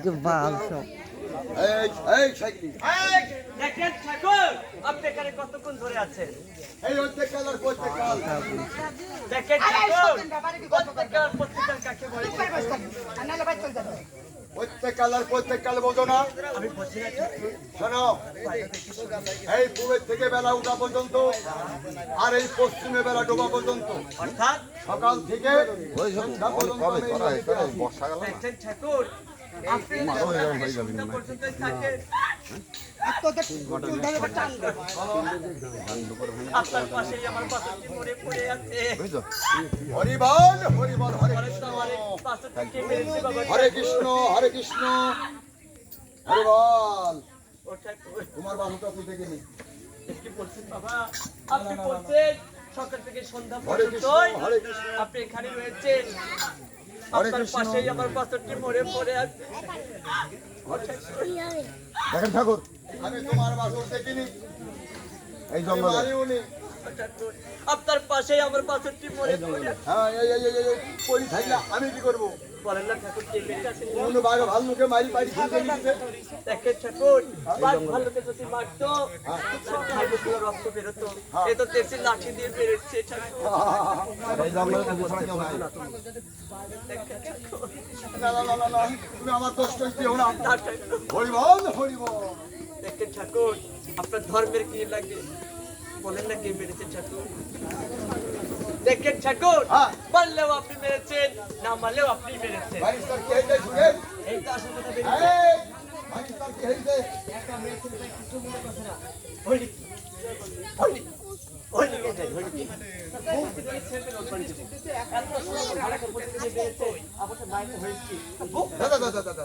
দিকে বাল সব। প্রত্যেক কালার প্রত্যেক কাল বোঝো না। এই পূর্বের থেকে বেলা উঠা পর্যন্ত আর এই পশ্চিমে বেলা ডোবা পর্যন্ত অর্থাৎ সকাল থেকে বর্ষাকাল ঠাকুর হরে কৃষ্ণ হরে কৃষ্ণ। হরে বল। তোমার বাবুটা কোথায় গেলি কি বলছেন বাবা আপনি বলছেন সকাল থেকে সন্ধ্যা পর্যন্ত আপনি এখানে রয়েছেন। আপনার পাশেই আমার বাসনটি মরে পড়ে আছে। দেখেন ঠাকুর। আমি তোমার বাসন দেখিনি এই জঙ্গলে। আপনার পাশেই আমার পাথরটি মরে পড়ে হ্যাঁ এই এই এই, এই এই থাকলে আমি কি করব? বলেন না ঠাকুর কে মেরে কোন বাঘ ভাল্লুকে মারি পাড়ি খেতে দিতে দেখেন ঠাকুর বাঘ ভাল্লুকে যদি মারতো ভাল্লুকগুলো রক্ত বেরোতো। এ তো দেখছি লাঠি দিয়ে বেরোচ্ছে ঠাকুর। না না না না তুমি আমার দিও না। হরিবল হরিবল। ঠাকুর আপনার ধর্মের কি লাগে? বলেন না কে মেরেছে ঠাকুর। দেখেন ঠাকুর পারলেও আপনি মেরেছেন না মারলেও আপনি মেরেছেন এইটা আসল কথা দাদা দাদা দাদা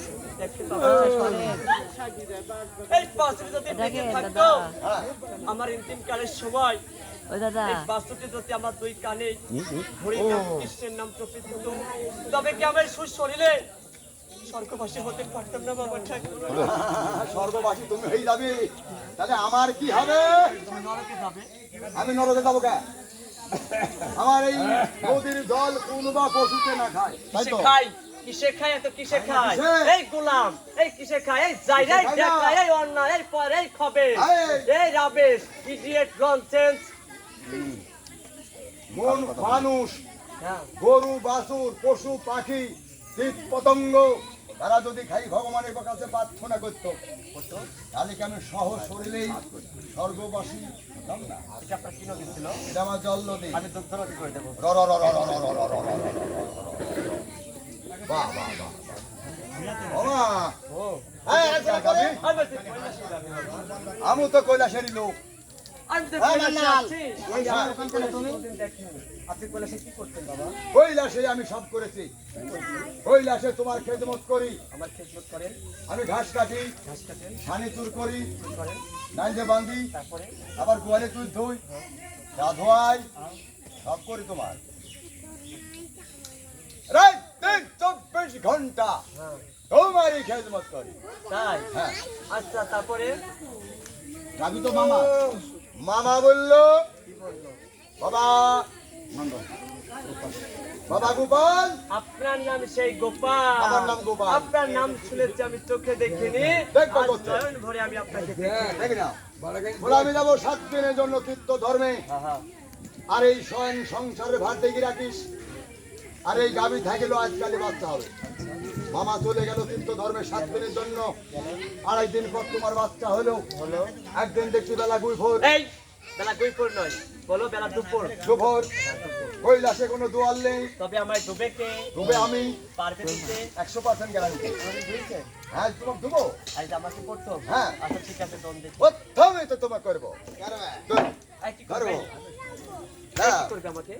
এই বাসে যদি বেঁচে থাকতো হ্যাঁ আমার ইন্তিম কালের সময় ওই দাদা। এই বাস্তুটি যদি আমার দুই কানে হরি কৃষ্ণের নাম প্রকৃত হতো, তবে কি আমার সুশরীরে স্বর্গবাসী হতে পারতাম না বাবা ঠাকুর? স্বর্গবাসী তুমি হয়ে যাবে তাহলে আমার কি হবে? নরকে যাবে আমি নরকে যাব কে? আমার এই নদীর জল কোন বা পশুতে না খায় তাই কিসে খায় এত কিসে খায়? এই গোলাম এই কিসে খায়? এই জাইরা এই? দেখা এই অন্যায় এই পর এই খবে এই! রাবেশ ইডিয়েট ননসেন্স মন মানুষ হ্যাঁ। গরু বাছুর পশু পাখি কীট পতঙ্গ তারা যদি খাই ভগবানের কাছে প্রার্থনা করতো তাহলে কি আমি সহ শরীরেই স্বর্গবাসী হতাম না? এটা আমার জল নদী আমি নদী করে দেবো। র র র র র র র র র র র র। বাহ বাহ বাহ আমি তো কৈলাসেরই লোক কৈলাসে আমি সব করেছি কৈলাসে তোমার খেদমত করি আমি ঘাস কাটি সানি চুর করি নাইজে বান্ধি আবার গোয়ালে তুই ধুই গা ধোয়াই সব করি তোমার রাইট দিন চব্বিশ ঘণ্টা। হ্যাঁ তোমারই খেদমত করি। তাই? হ্যাঁ। আচ্ছা তারপরে? যাবি তো মামা। মামা বলল কি বাবা বাবা গোপাল। আপনার নাম সেই গোপাল। আমার নাম গোপাল। আপনার নাম শুনেছি আমি চোখে দেখিনি। ভরে আমি আপনাকে দেখি। না আমি যাব সাত দিনের জন্য তীর্থ ধর্মে। হ্যাঁ, হ্যাঁ। আর এই স্বয়ং সংসারের ভার দেখি রাখিস। আর এই গাভী থাকিল আজকালে বাচ্চা হবে। মামা চলে গেল তীর্থ ধর্মে সাত দিনের জন্য। আড়াই দিন পর তোমার বাচ্চা হলো। একদিন দেখছি বেলা গুই ভোর এই বেলা দুপুর নয়। বলো বেলা দুপুর। দুপুর। কৈলাসে কোনো দোয়াল নেই। তবে আমার ডুবে কে? ডুবে আমি। পারবে দিতে একশো পার্সেন্ট গ্যারান্টি আমি বুঝছে হ্যাঁ তোমাকে দেবো। আজ আমাকে পড়তো হ্যাঁ। আচ্ছা ঠিক আছে দম দেখি প্রথমে তো তোমাকে করব। ধর, এই কি করবে? করব এই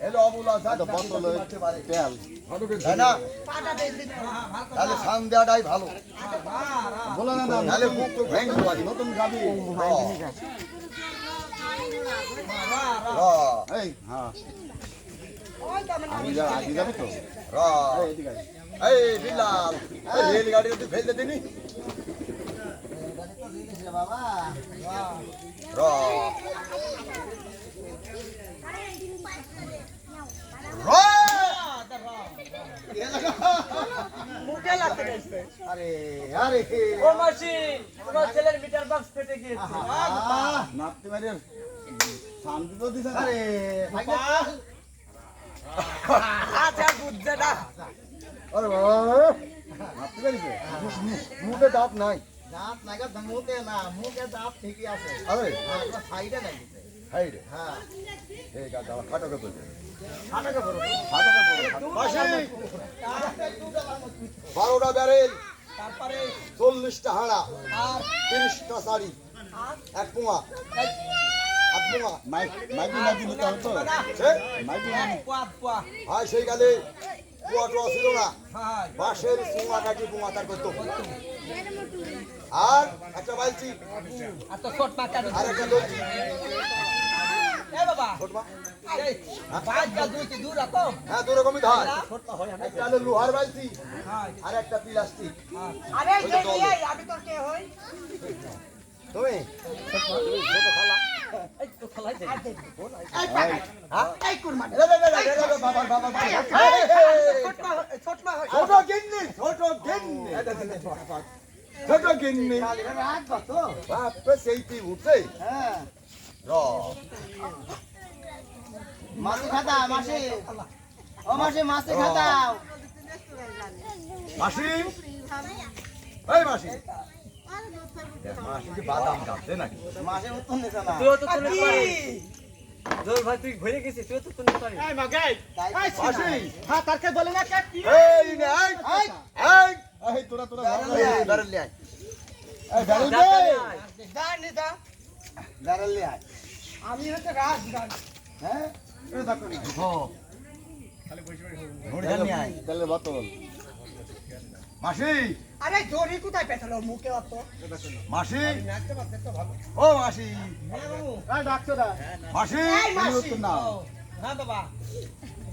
হলো তেল। তাহলে সান দেওয়াটাই ভালো। বলো না না তাহলে বুক তো ভেঙে যাবে। নতুন এই। হ্যাঁ। আমি যাবি তো। এই, বিলাল। রেলগাড়ি তুই ফেলতে দিনি র। র মুখে লাগতে গেছে আরে আরে। ও মাসি তোমার ছেলের মিটার বক্স ফেটে গিয়েছে। নাপতে মারি শান্তি তো দিছে। আরে আচ্ছা বুঝছে না। আরে বাবা। নাপতে পারিছে মুখে দাঁত নাই। দাঁত লাগা মুখে না মুখে দাঁত ঠিকই আছে। আরে। সাইডে লাগিছে হ্যাঁ। ঠিক আছে খাটাকে বলছে হাঁটাকে বড় মাসি! বারোটা ব্যারেল। তারপরে চল্লিশটা হাঁড়া আর তিরিশটা শাড়ি। এক পোয়া পোয়া। ভাই সেই গেলে কুয়া টুয়া ছিল না। হ্যাঁ। বাঁশের পোঙা কাটি পোঙা তার করতো। আর একটা বাইলছি আর ছোট একটা দলছি বাবা। হ্যাঁ হয় লোহার হ্যাঁ আর একটা প্লাস্টিক। আমি তোর কে হই তুমি ছোট খালা এই মাসি খাতা মাসি। ও মাসি মাসি খাতাও। মাসি? এই মাসি। মাসি বাদাম কাটছে নাকি? মাসি উত্তর নিছে না। তুই তো তুলে পারিস। জোর ভাই তুই ঘুরে গেছিস তুই তো তুলে পারিস। এই মাগাই মাসি। হ্যাঁ তারকে বলে না কে এই নে এই। এই। এই। তোরা তোরা লে এই দে দা লে আয় আমি হচ্ছে রাজ গান হ্যাঁ? না মাসি আরে জোরি কোথায় পেছালো মুখে অত মাসি ও মাসি না মাসি নাও হ্যাঁ বাবা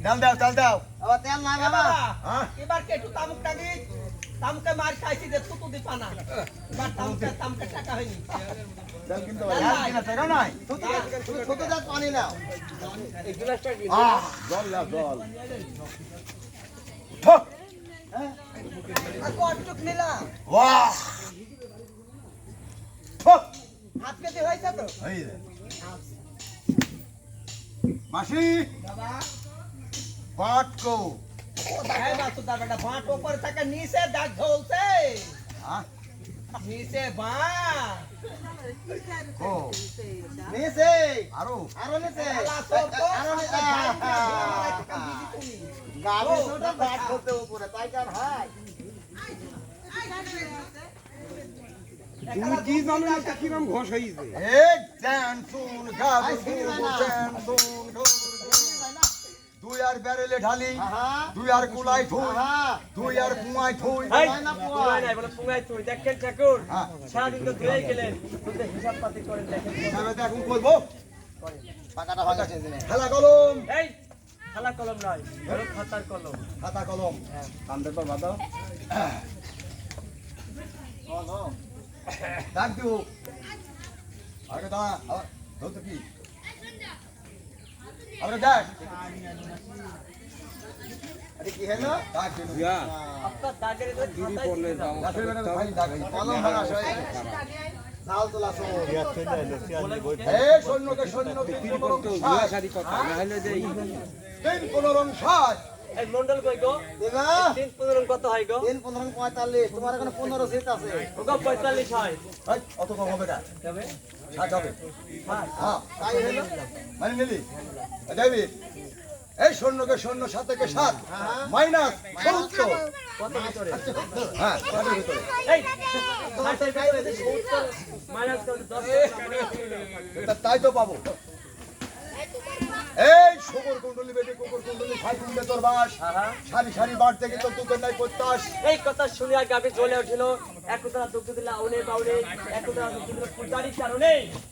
ডাল দাও চাল দাও আবার তেল না বাবা হ্যাঁ এবার কে একটু তামুকটা দি তামুকে মার খাইছি যে তুতু দি পানা এবার তামুকে তামুকে টাকা হয়নি। তেল কিনতে তেল পারি টাকা নাই। তুমি ছোট জাত পানি নাও। এই গ্লাসটা কি? আহ। জল নাও জল। ঠক আর কটটুক নিলা। বাহ। ঠক হাত কেটে হয়েছে তো? এই রে মাসি। বাবা। পাটকো ও দেখাই না তো তার বেটা বাঁট উপরে থাকে নিচে দাগ ঝলছে। হ্যাঁ? নিচে বাঁ ও। নিছে আরও? আরও নিছে আলা তো তো আরও নিছে গাবি ছোট বাট করতে উপরে তাই কার হাই তুমি কি জানো না কিরম ঘষ এক দুই আর ব্যারেলে ঢালি দুই আর কুলাই ঠুই আহা। দুই আর পুয়াই বলে পুঙ্গাই তুই দেখেন ঠাকুর হ্যাঁ। সারাদিন তো ধুয়ে গেলেন হিসাব পাতি করেন দেখেন। এখন করব। পাকাটা দিনে খেলা কলম। এই খালা কলম নয় খাতার কলম। খাতা কলম। কান্দে তো বাদাও ও ডাক দিও আগে দাঁড়া ধরতে কি? জাল তোলা এ সৈন্যকে সৈন্য তিন তিন এই মন্ডল কই গো? দিবা তিন পনেরো কত হয় গো? তিন পনেরো পঁয়তাল্লিশ। তোমার এখানে পনেরো সিট আছে। ওগো পঁয়তাল্লিশ হয়। অত কম হবে না। হবে। হ্যাঁ মানে দেবি এই সৈন্যকে সৈন্য সাতকে সাত মাইনাস সত্তর হ্যাঁ তাই তো পাবো। এই শুকুর কুণ্ডলী বেটি কুকুর কুণ্ডলী খাই কুণ্ডে তোর বাস। সারি সারি বাড় থেকে তো তোদের নাই প্রত্যাশ। এই কথা শুনিয়া গাবি জ্বলে উঠিল। একতা দুঃখ দিল আউনে বাউনে একতা দুঃখ দিল পূজারির কারণে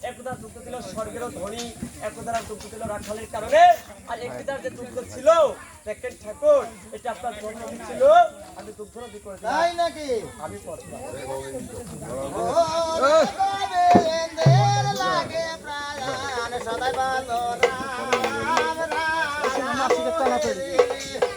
একতা দুঃখ দিল স্বর্গের ধনী একতা দুঃখ দিল রাখালের কারণে। আর একতার যে দুঃখ ছিল দেখেন ঠাকুর এটা আপনার জন্ম ছিল আমি দুঃখ নদী করে তাই নাকি? আমি পড়লাম লাগে প্রাণ সদাই রাম। রাম আরে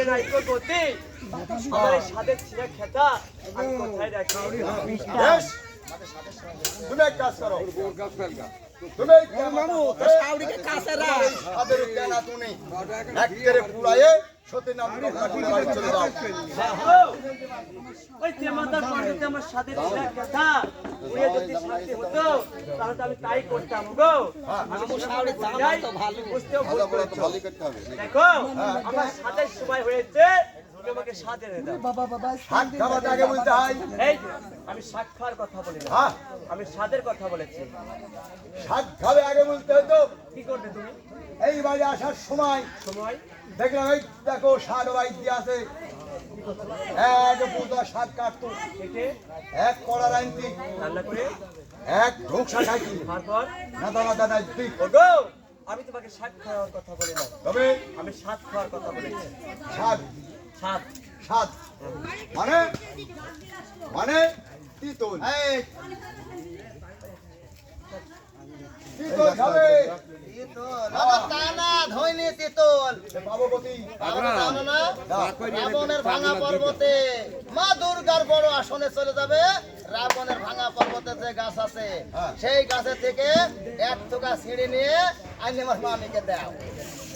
তুমি বিনে নাইকো গতি আমার এই সাদের ছিঁড়া খেতা। আমি কোথায় রাখি? তুমি এক কাজ করো। তুমি এক করো। সাদের কেনা তুমি একেবারে পুরায়ে সত্যি নাম বাড়ি চলে যাও ওই তেমাদার পানিতে আমার সাদের ছিঁড়া খেতা উড়ে যদি শান্তি হতো তাহলে আমি তাই করতাম গো আমি শাওরি যাই বুঝতেও ভুল করেছ। দেখো আমার সাদের সময় হয়েছে আমাকে সাথে দাও আগে বলতে হয় এই আমি সাক্ষার কথা বলি না হ্যাঁ আমি স্বাদের কথা বলেছি শাক খাবে আগে বলতে হতো কি করবে তুমি এই বাড়ি আসার সময় সময়? দেখলাম এই দেখো শাক বাইক দিয়ে আছে। এক শাক কাটতো এক কড়ার রান্না করে এক ঢোকসা খাইতি তারপর? নাদা নাদা নাই ওগো আমি তোমাকে শাক খাওয়ার কথা বলি না তবে? আমি স্বাদ খাওয়ার কথা বলেছি। শাক স্বাদ স্বাদ মানে? মানে? তিতল। তিতল খাবে। ভাঙা পর্বতে মা দুর্গার বড় আসনে চলে যাবে রাবণের ভাঙা পর্বতে যে গাছ আছে। সেই গাছের থেকে এক টুকা ছিঁড়ে নিয়ে আইনি আমার মামিকে দাও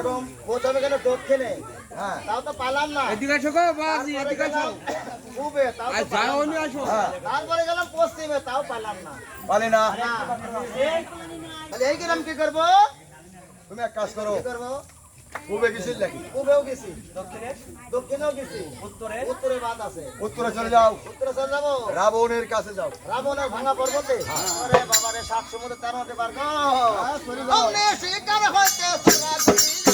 এরকম প্রথমে কেন দক্ষিণে? হ্যাঁ। তাও তো পালাম না। এদিকে আসো গো বাজি এদিকে আসো। গেলাম তাও আর যাও নি। আসো। হ্যাঁ। তারপরে গেলাম পশ্চিমে তাও পালাম না। পালে না। না। তাহলে এই গেলাম কি করব? তুমি এক কাজ করো। কি করব? পূবে গেছিল নাকি? পূবেও গেছি। দক্ষিণে? দক্ষিণেও গেছি। উত্তরে? উত্তরে বাদ আছে। উত্তরে চলে যাও। উত্তরে চলে যাব? রাবণের কাছে যাও। রাবণের ভাঙা পর্বতে? আরে বাবা রে সাত সমুদ্রে তেরো হতে পারব শিকার হইতে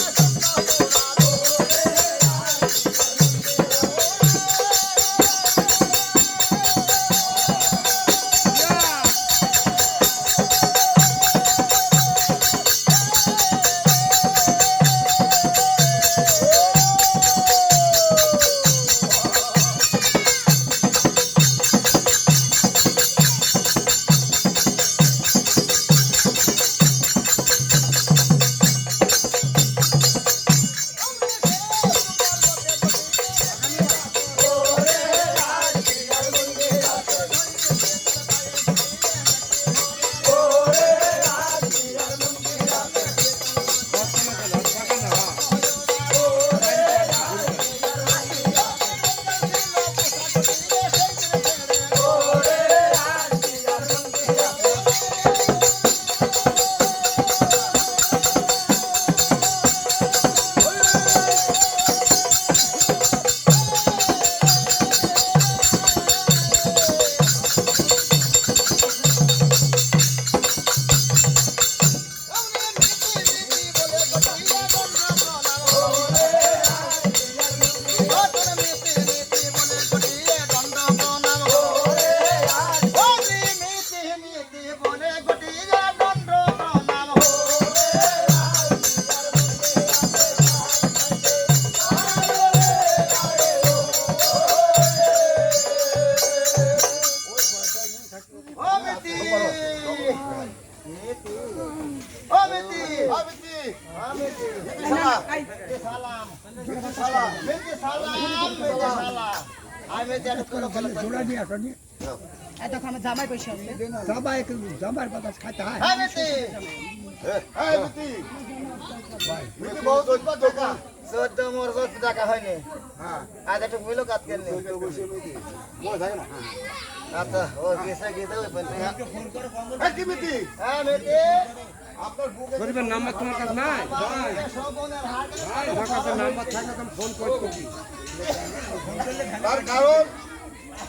মেতে একটা করে বলে জামাই পয়সা আছে হ্যাঁ মেতে এই মিতি মিতি বহুত উৎপাত দোকান চোদ্দ মোর চোদ্দ টাকা হয়নি হ্যাঁ আজ একটা বুঝলো কাজ না আচ্ছা ও গেছে গেছে ওই মিতি হ্যাঁ মেতে গরিবের নাম্বার তোমার কাছে নাই? আমার কাছে নাম্বার থাকলে ফোন করতে তার কারণ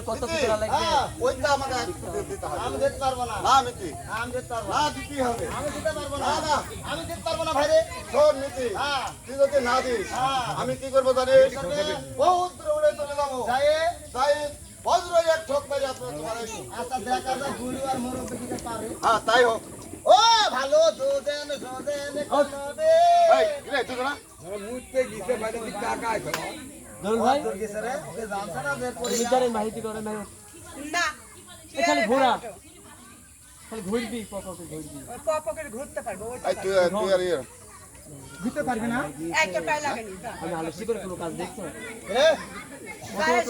কত মিতি, হ্যাঁ, ওইটা আমাকে আমি দিতে পারব না না মিতি আমি দিতে পারব না দিতে হবে আমি দিতে পারব না না। আমি দিতে পারব না ভাইরে শোন মিতি তুই যদি না দিস। আমি কি করব জানিস বহুত দূরে উড়ে চলে যাব যাই তাই এক ঠোক মারি আপনার তোমার আচ্ছা দেখা যায় গুরু আর মুরব্বী দিতে পারে। হ্যাঁ তাই হোক। ও ভালো দুদেন সুদেন কনবে এই রে তুই না মুহূর্তে গিয়ে বাইরে টাকা আছে? ধরুন ভাই। দুর্গেছে রে। ওকে জানছে না যে পরিবার মিটারের মাহিতি করে না না। এ খালি ঘোরা খালি ঘুরবি পপাকে ঘুরবি। পকেট ঘুরতে পারব ওই তুই তুই আর ইয়ে। একটা পায়ে লাগেনি আমি আলসি করে কোনো কাজ দেখছ? রে গায়ে